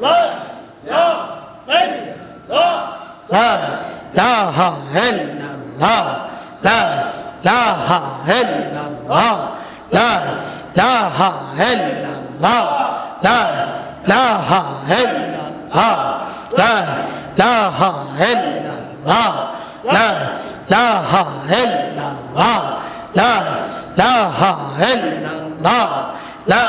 لا إله إلا الله لا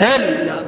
إلا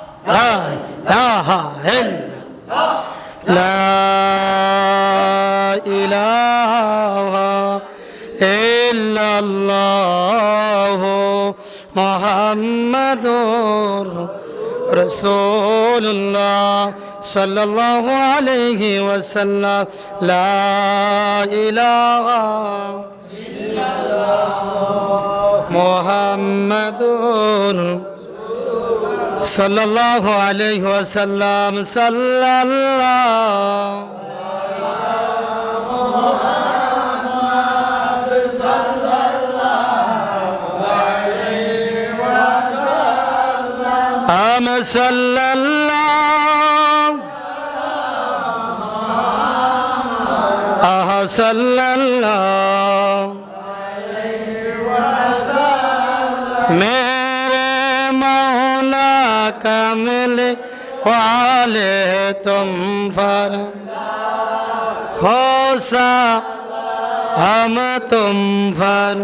لا إله إلا لا إله إلا الله محمد رسول الله صلى الله عليه وسلم. لا إله إلا الله. محمد صلى الله عليه وسلم صلى الله صلى الله آه صلى الله حامل والے تم پر خوصا ہم تم پر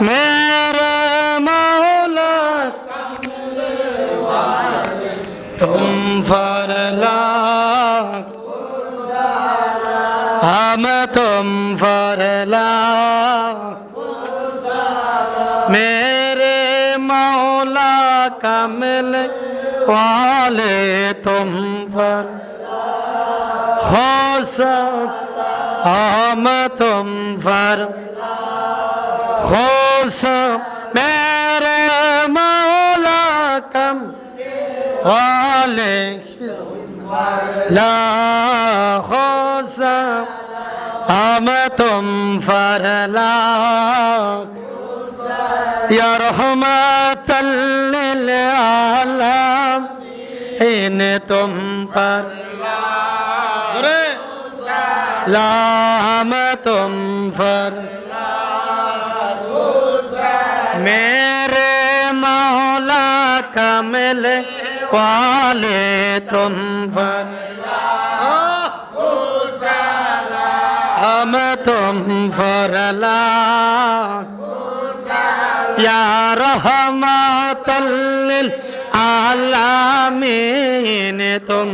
میرے مولا تم پر لا ہم تم پر لا वाले तुम पर खुश हम तुम पर खुश मेरे मौला कम वाले ला खुश हम तुम पर लाख या रहमत आलम حين تنفر لام تنفر میرے مولا کمل والے تنفر ہم تم فرلا یا رحمت اللہ سلامينتم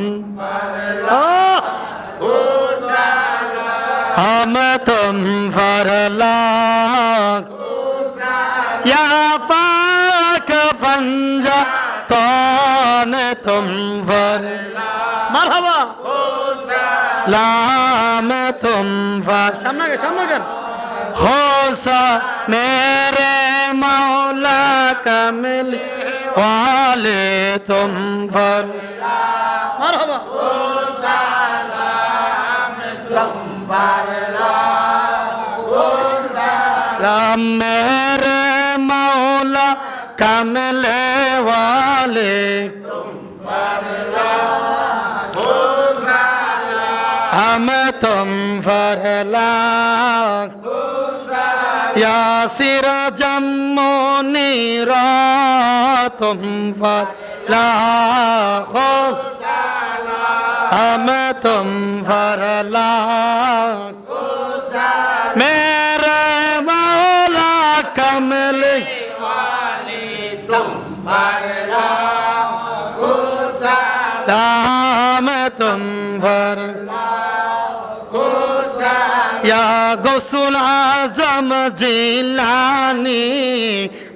أمتم فرلاك يا فاك فنجا طانتم فرلاك مرحبا لامتم فرلاك سامنا سامنا خوصا میرے مولا کمل عليكم فلا مرحبا سلامكم فلا میرے مولا کملے والے ہم تم فرلا یا سر جمونی را أمة فلا خوف أمة فلا मेरे मौला कमली वाली तुम फरला राम तुम भर या गौसुल आज़म जिलानी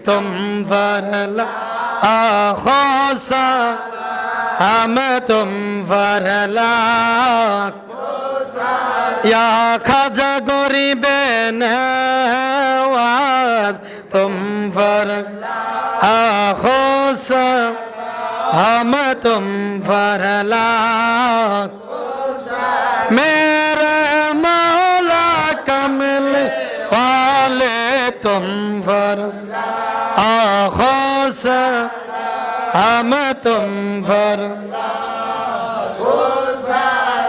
तुम भरला خاصا ہمتم فرلا یا خاجا گوری بین آواز تم فرلا خوصا ہم تم فرلا हम तुम पर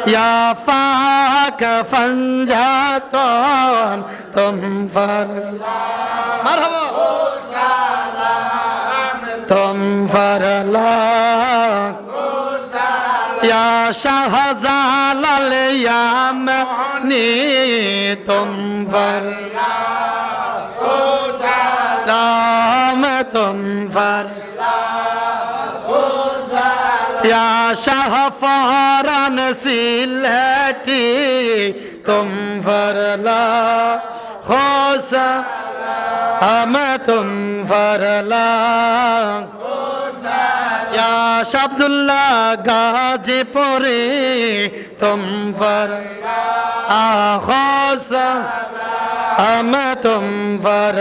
या फाक फंजा तो तुम पर मरहबा तुम पर ला या शाहजालाल यामनी तुम पर दाम तुम पर या शाह फौरन सिलटी तुम पर ला खोस हम तुम पर ला या शब्दुल्ला गाजीपुरी तुम पर आखोस हम तुम पर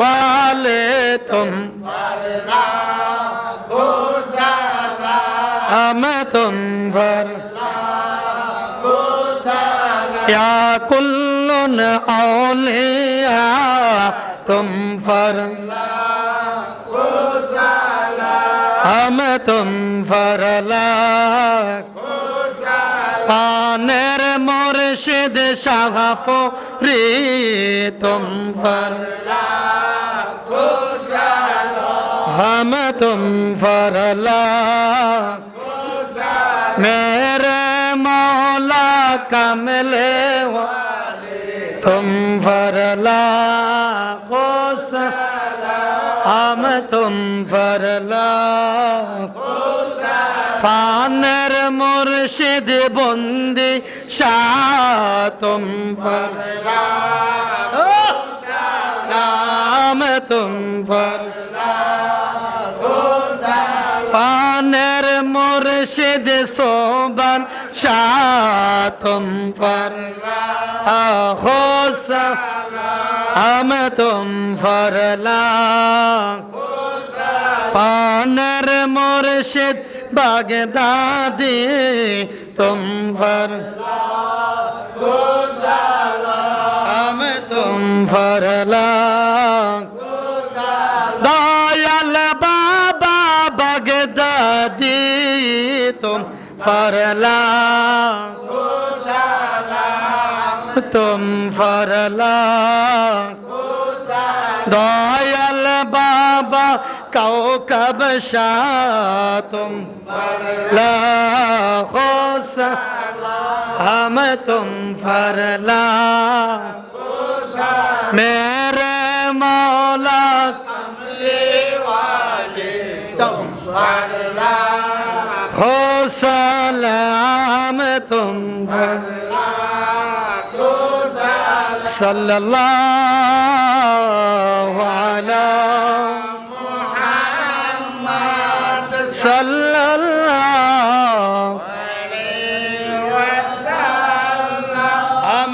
वाले तुम हम तुम पर या कुल्लुन औलिया तुम पर हम तुम फरला পানের মুর্শিদ শাহফরি তুম ফর हम तुम फरला मेरे मौला कमले तुम फरला खुश हम तुम फरला ফানের মুর্শিদ বন্দি শাহ তুম ফর নাম তুম ফর مرشد صوبان شاتم فرلا أخو سلامتم فرلا পানার মোরশেদ বাগদাদে তুম ফরলা তুম ফরলা সালাম তুম ফরলাম দয়াল বাবা কাউ কব তুম হম তুম ফরলা। মে সালাম তুম সাল্লাল্লাহু আলা মুহাম্মদ সাল্লাল্লাহু আলাইহি ওয়াসাল্লাম আম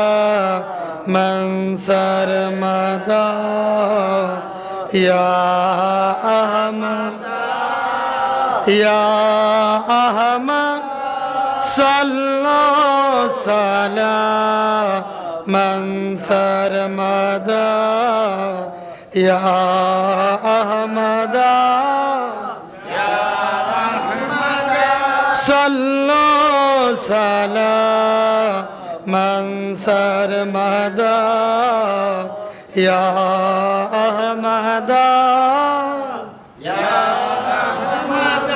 يا أحمد يا أحمد صلوا سلام من سرمدا يا أحمد صلوا سلام من سرمدا يا أحمد يا أحمد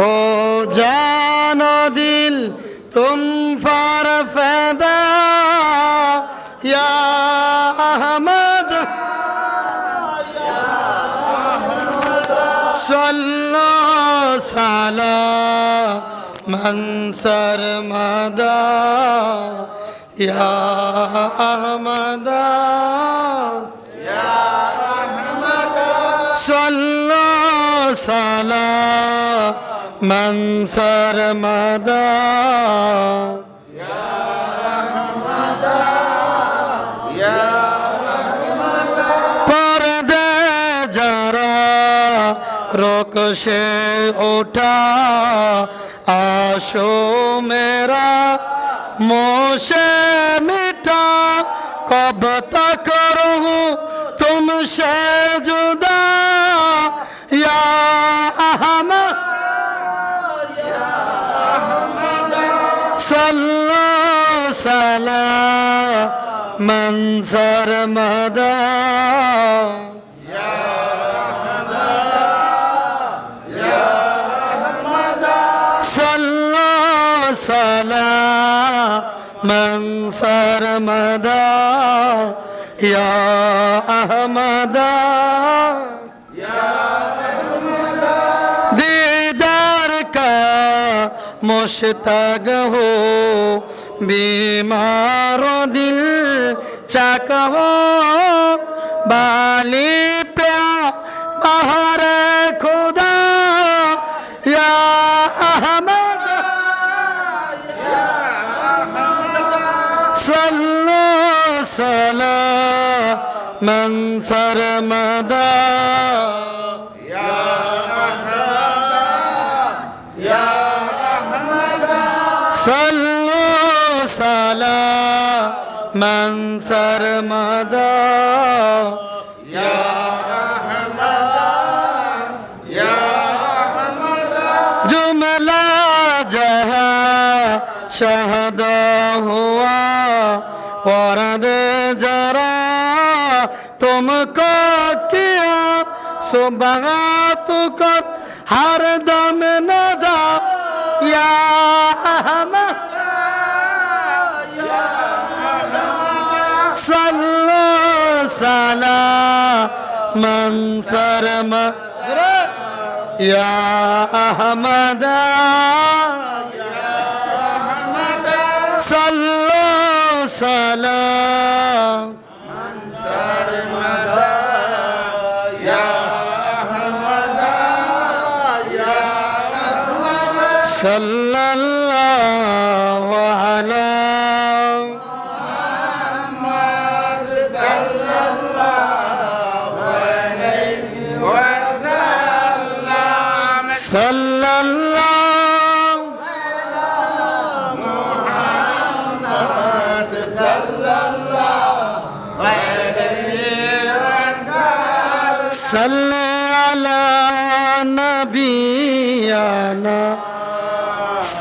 او جانو دل تم فار فدا يا أحمد يا أحمد صلوا صلاة من سرمدا يا أحمد المرسلات من سرمدا يا رحمدا يا رحمدا پرد جرا روک سے اٹھا آشو میرا منہ سے مٹا کب تک رہوں تم سے رحمدا من سرمدا يا أحمدا يا أحمدا دیدار کا مشتاق ہو بیمار دل चाक हो बाली प्या बाहर खुदा या अहमद सल्लो सला मन सरमदा अहमदन सरमदा या जुमला जहाँ शहदा हुआ वरद जरा तुमको किया सुबह من سرم يا أحمد صلوا سلام من سرم يا أحمد يا أحمد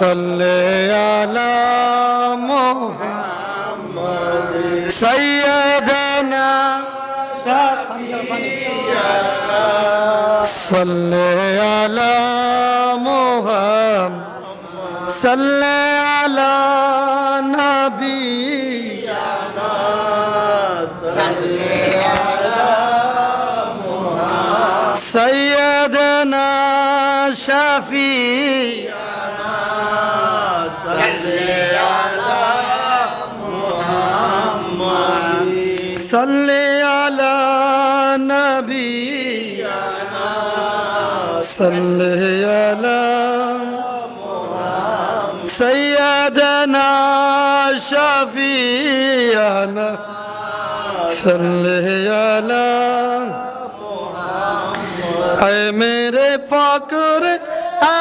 صل على محمد سيدنا صل على محمد صل على نبينا সাল্লে আলা নবী। সাল্লে আলা সৈয়দনা শফিয়ানা। সাল্লে আলা আয় মেরে ফাকর আ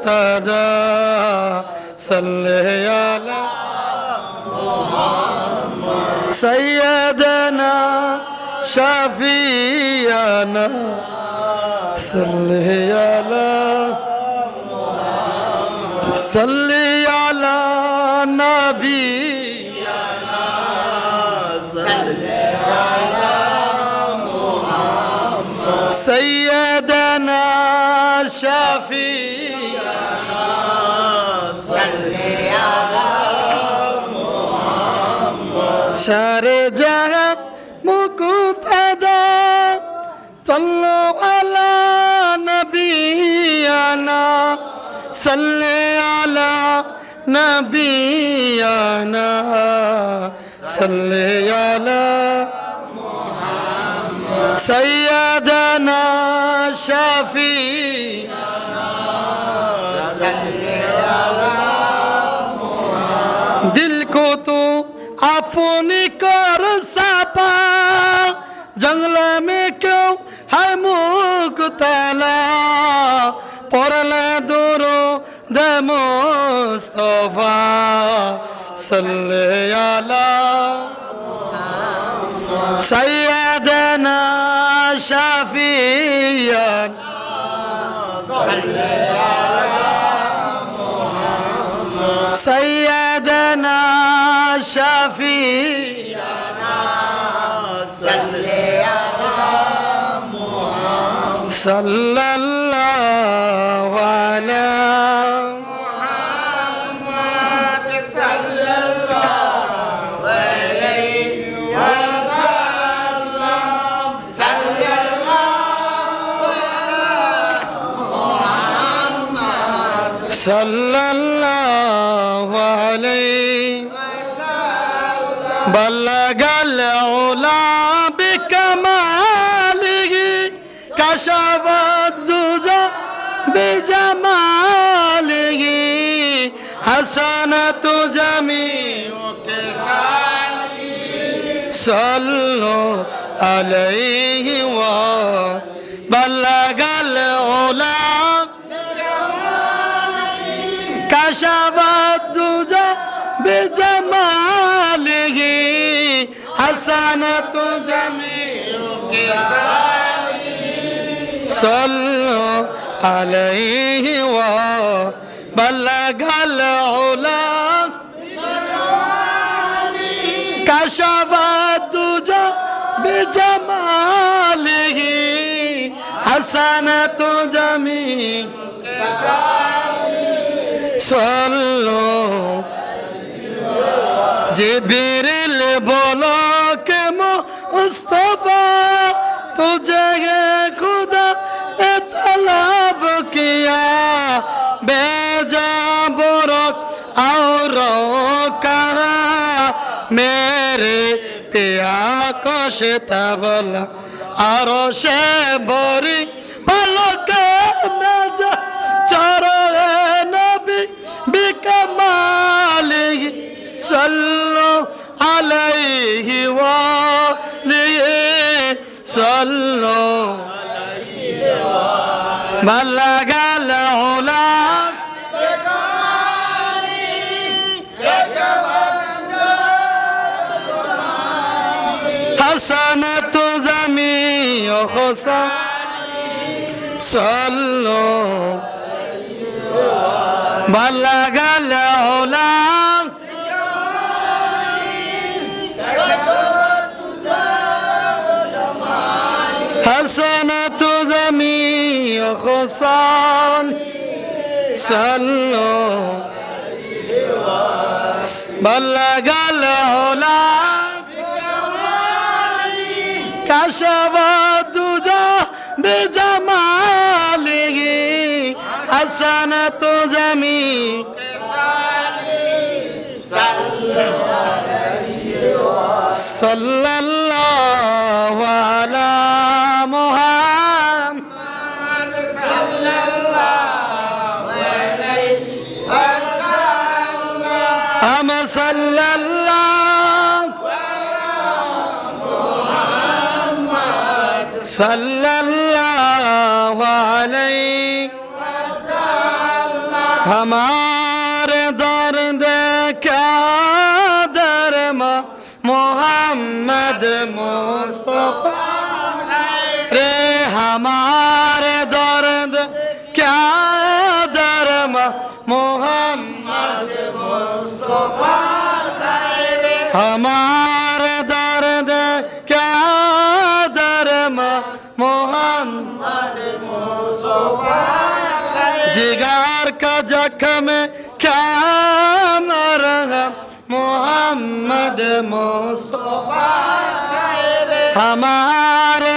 مقتدا صلی علی سیدنا شفیعنا صلی علی صلی علی نبی سیدنا شفیع সারে যাহা মুকুতাদা صلوا على نبينا صل على نبينا صل على سيدنا شفيعنا अपनी कर सापा जंगल में क्यों है मुख तला पड़ले दूरो दे मुस्तफा सल्ले अला सैयदना शफियन سيدنا شفيعنا صلى الله على محمد صلى الله عليه وسلم صلى الله على محمد بلغ العلا بكماله كشف حسنة جميع صلوا عليه وبلغ العلا كشف الدجى بجماله حسنة جميع صلوا عليه وبلغ بلغ العلا كشف الدجى بجماله حسنة جميل صلوا جبريل بولوك مصطفى تجھے خود দেখতে আকাশে তাবলা আরও সে বরি পালকে চরণে নবী বিকমালি সল্লো আলাইহি ওয়ালিহি সল্লো আলাইহি ওয়ালিহি। ভালো লাগাল حسنة جميع خصا صلوا بلغ العلا حسنة جميع خصال صلوا بلغ العلا كشف الدجى بجماله حسنة جميع صلى الله सल्लल्लाहु अलैहि वसल्लम हमारे दर्द का दर्म मोहम्मद मुस्तफा रे हमारे دیگر کجک میں کیا مرحم محمد مصطفیٰ ہمارے